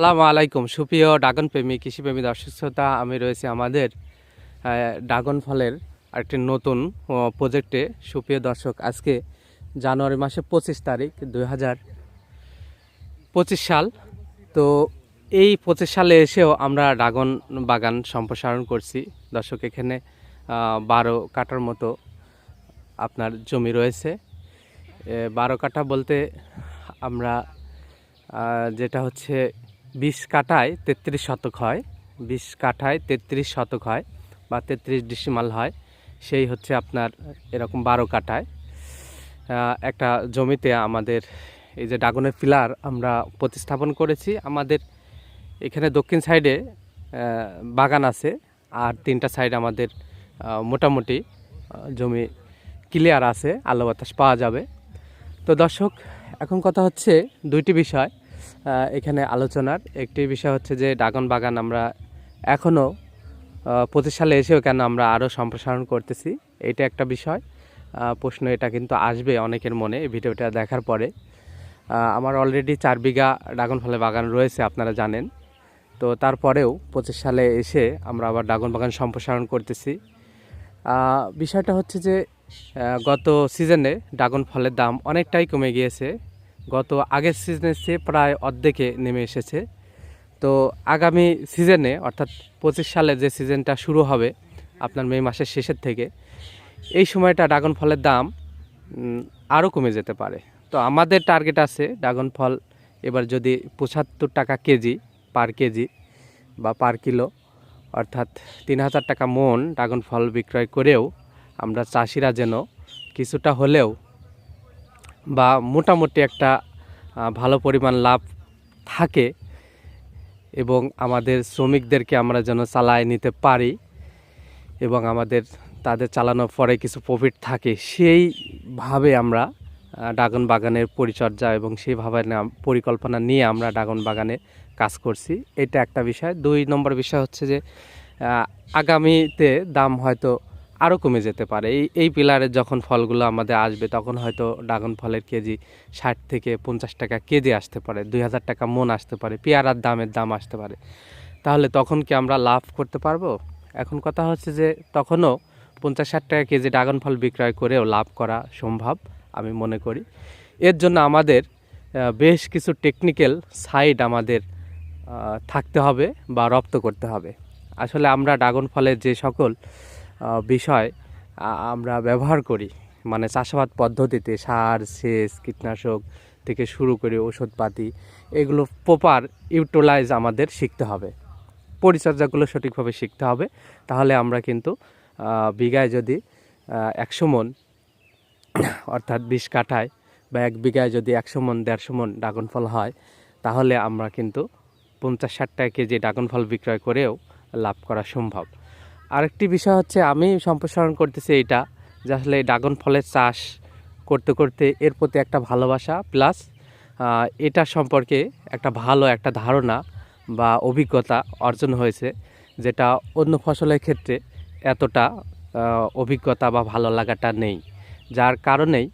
সালামু আলাইকুম। সুপ্রিয় ড্রাগন প্রেমী, কৃষিপ্রেমী দর্শক শ্রোতা, আমি রয়েছি আমাদের ড্রাগন ফলের একটি নতুন প্রজেক্টে সুপ্রিয় দর্শক, আজকে জানুয়ারি মাসের পঁচিশ তারিখ দুই হাজার পঁচিশ সাল। তো এই পঁচিশ সালে এসেও আমরা ড্রাগন বাগান সম্প্রসারণ করছি। দর্শক, এখানে বারো কাটার মতো আপনার জমি রয়েছে। বারো কাঠা বলতে আমরা যেটা হচ্ছে বিশ কাঠায় তেত্রিশ শতক হয়, বিশ কাঠায় তেত্রিশ শতক হয় বা তেত্রিশ ডিসিমাল হয়, সেই হচ্ছে আপনার এরকম বারো কাঠায়। একটা জমিতে আমাদের এই যে ড্রাগনের পিলার আমরা প্রতিস্থাপন করেছি, আমাদের এখানে দক্ষিণ সাইডে বাগান আছে আর তিনটা সাইড আমাদের মোটামুটি জমি ক্লিয়ার আছে, আলো বাতাস পাওয়া যাবে। তো দর্শক, এখন কথা হচ্ছে দুইটি বিষয়। এখানে আলোচনার একটি বিষয় হচ্ছে যে ড্রাগন বাগান আমরা এখনও পঁচিশ সালে এসেও কেন আমরা আরও সম্প্রসারণ করতেছি, এটা একটা বিষয়। প্রশ্ন এটা কিন্তু আসবে অনেকের মনে এই ভিডিওটা দেখার পরে। আমার অলরেডি চার বিঘা ড্রাগন ফলের বাগান রয়েছে, আপনারা জানেন। তো তারপরেও পঁচিশ সালে এসে আমরা আবার ড্রাগন বাগান সম্প্রসারণ করতেছি। বিষয়টা হচ্ছে যে গত সিজনে ড্রাগন ফলের দাম অনেকটাই কমে গিয়েছে। গত আগের সিজনের চেয়ে প্রায় অর্ধেকে নেমে এসেছে। তো আগামী সিজনে অর্থাৎ পঁচিশ সালে যে সিজনটা শুরু হবে, আপনার মে মাসের শেষের থেকে, এই সময়টা ড্রাগন ফলের দাম আরও কমে যেতে পারে। তো আমাদের টার্গেট আছে ড্রাগন ফল এবার যদি পঁচাত্তর টাকা কেজি পার কেজি বা পার কিলো অর্থাৎ তিন হাজার টাকা মন ড্রাগন ফল বিক্রয় করেও আমরা চাষিরা যেন কিছুটা হলেও বা মোটামুটি একটা ভালো পরিমাণ লাভ থাকে এবং আমাদের শ্রমিকদেরকে আমরা যেন চালায় নিতে পারি এবং আমাদের, তাদের চালানোর পরে কিছু প্রফিট থাকে, সেইভাবে আমরা ড্রাগন বাগানের পরিচর্যা এবং সেইভাবে পরিকল্পনা নিয়ে আমরা ড্রাগন বাগানে কাজ করছি। এটা একটা বিষয়। দুই নম্বর বিষয় হচ্ছে যে আগামীতে দাম হয়তো আরও কমে যেতে পারে। এই এই পিলারের যখন ফলগুলো আমাদের আসবে, তখন হয়তো ড্রাগন ফলের কেজি ষাট থেকে পঞ্চাশ টাকা কেজি আসতে পারে, দুই হাজার টাকা মন আসতে পারে, পেয়ারার দামের দাম আসতে পারে। তাহলে তখন কি আমরা লাভ করতে পারব? এখন কথা হচ্ছে যে তখনও পঞ্চাশ ষাট টাকা কেজি ড্রাগন ফল বিক্রয় করেও লাভ করা সম্ভব, আমি মনে করি। এর জন্য আমাদের বেশ কিছু টেকনিক্যাল সাইড আমাদের থাকতে হবে বা রপ্ত করতে হবে। আসলে আমরা ড্রাগন ফলের যে সকল বিষয় আমরা ব্যবহার করি। মানে চাষাবাদ পদ্ধতিতে সার, সেচ, কীটনাশক থেকে শুরু করে ওষুধপাতি এগুলো প্রপার ইউটিলাইজ আমাদের শিখতে হবে। পরিচর্যাগুলো সঠিকভাবে শিখতে হবে। তাহলে আমরা কিন্তু বিঘায় যদি একশো মন, অর্থাৎ বিশ কাঠায় বা এক বিঘায় যদি একশো মন, দেড়শো মন ড্রাগন ফল হয়, তাহলে আমরা কিন্তু পঞ্চাশ ষাট টাকা কেজি ড্রাগন ফল বিক্রয় করেও লাভ করা সম্ভব। আরেকটি বিষয় হচ্ছে আমি সম্প্রসারণ করতেছি এইটা, যে আসলে ড্রাগন ফলের চাষ করতে করতে এর প্রতি একটা ভালোবাসা, প্লাস এটা সম্পর্কে একটা ভালো একটা ধারণা বা অভিজ্ঞতা অর্জন হয়েছে, যেটা অন্য ফসলের ক্ষেত্রে এতটা অভিজ্ঞতা বা ভালো লাগাটা নেই। যার কারণেই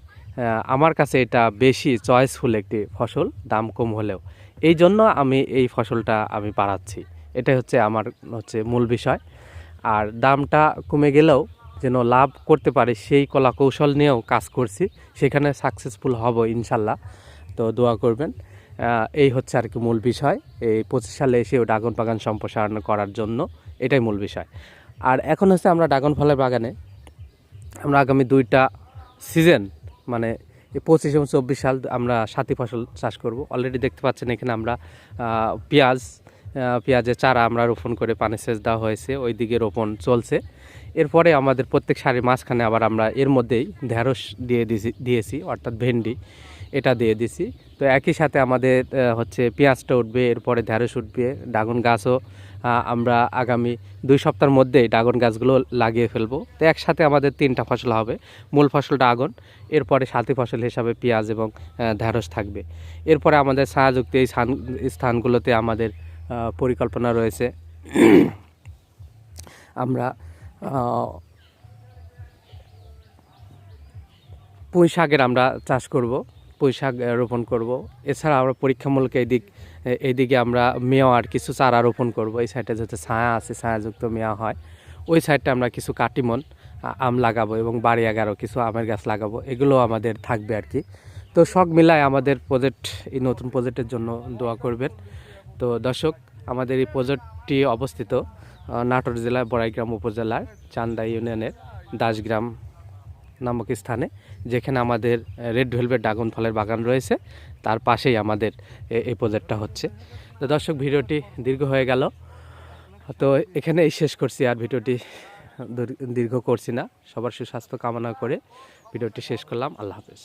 আমার কাছে এটা বেশি চয়েসফুল একটি ফসল, দাম কম হলেও। এই জন্য আমি এই ফসলটা আমি বাড়াচ্ছি। এটাই হচ্ছে আমার, হচ্ছে মূল বিষয়। আর দামটা কমে গেলেও যেন লাভ করতে পারে সেই কলা কৌশল নিয়েও কাজ করছি। সেখানে সাকসেসফুল হব ইনশাল্লাহ। তো দোয়া করবেন। এই হচ্ছে আর কি মূল বিষয়। এই পঁচিশ সালে এসেও ড্রাগন বাগান সম্প্রসারণ করার জন্য এটাই মূল বিষয়। আর এখন হচ্ছে আমরা ড্রাগন ফলের বাগানে আমরা আগামী দুইটা সিজন মানে পঁচিশ এবং চব্বিশ সাল আমরা সাথী ফসল চাষ করব। অলরেডি দেখতে পাচ্ছেন এখানে আমরা পেঁয়াজ পেঁয়াজের চারা আমরা রোপণ করে পানি সেচ দেওয়া হয়েছে ওই দিকে রোপণ চলছে। এরপরে আমাদের প্রত্যেক সারির মাঝখানে আবার আমরা এর মধ্যেই ঢেঁড়স দিয়ে দিয়েছি দিয়েছি, অর্থাৎ ভেন্ডি, এটা দিয়ে দিছি। তো একই সাথে আমাদের হচ্ছে পেঁয়াজটা উঠবে, এরপরে ঢেঁড়স উঠবে ড্রাগন গাছও আমরা আগামী দুই সপ্তাহের মধ্যেই ড্রাগন গাছগুলো লাগিয়ে ফেলব। তো একসাথে আমাদের তিনটা ফসল হবে, মূল ফসল ড্রাগন এরপরে সাথী ফসল হিসাবে পেঁয়াজ এবং ঢেঁড়স থাকবে। এরপরে আমাদের ছায়াযুক্ত এই স্থান, স্থানগুলোতে আমাদের পরিকল্পনা রয়েছে। আমরা পুঁই শাকের আমরা চাষ করব, পুঁই শাক রোপণ করব। এছাড়া আমরা পরীক্ষামূলক দিক এইদিকে আমরা মেয়া আর কিছু চারা রোপণ করব। এই সাইডে যাতে ছায়া আছে, ছায়াযুক্ত মেয়া হয়। ওই সাইডটা আমরা কিছু কাটিমন আম লাগাবো এবং বাড়ি এগারো কিছু আমের গাছ লাগাবো। এগুলো আমাদের থাকবে আর কি। তো সব মিলায় আমাদের প্রজেক্ট এই নতুন প্রজেক্টের জন্য দোয়া করবেন। তো দর্শক, আমাদের এই প্রজেক্টটি অবস্থিত নাটোর জেলার বড়াইগ্রাম উপজেলার চান্দা ইউনিয়নের দাসগ্রাম নামক স্থানে, যেখানে আমাদের রেড ভেলভেট ড্রাগন ফলের বাগান রয়েছে। তার পাশেই আমাদের এই প্রজেক্টটা হচ্ছে। তো দর্শক, ভিডিওটি দীর্ঘ হয়ে গেল। তো এখানেই শেষ করছি আর ভিডিওটি দীর্ঘ করছি না। সবার সুস্বাস্থ্য কামনা করে ভিডিওটি শেষ করলাম। আল্লাহ হাফেজ।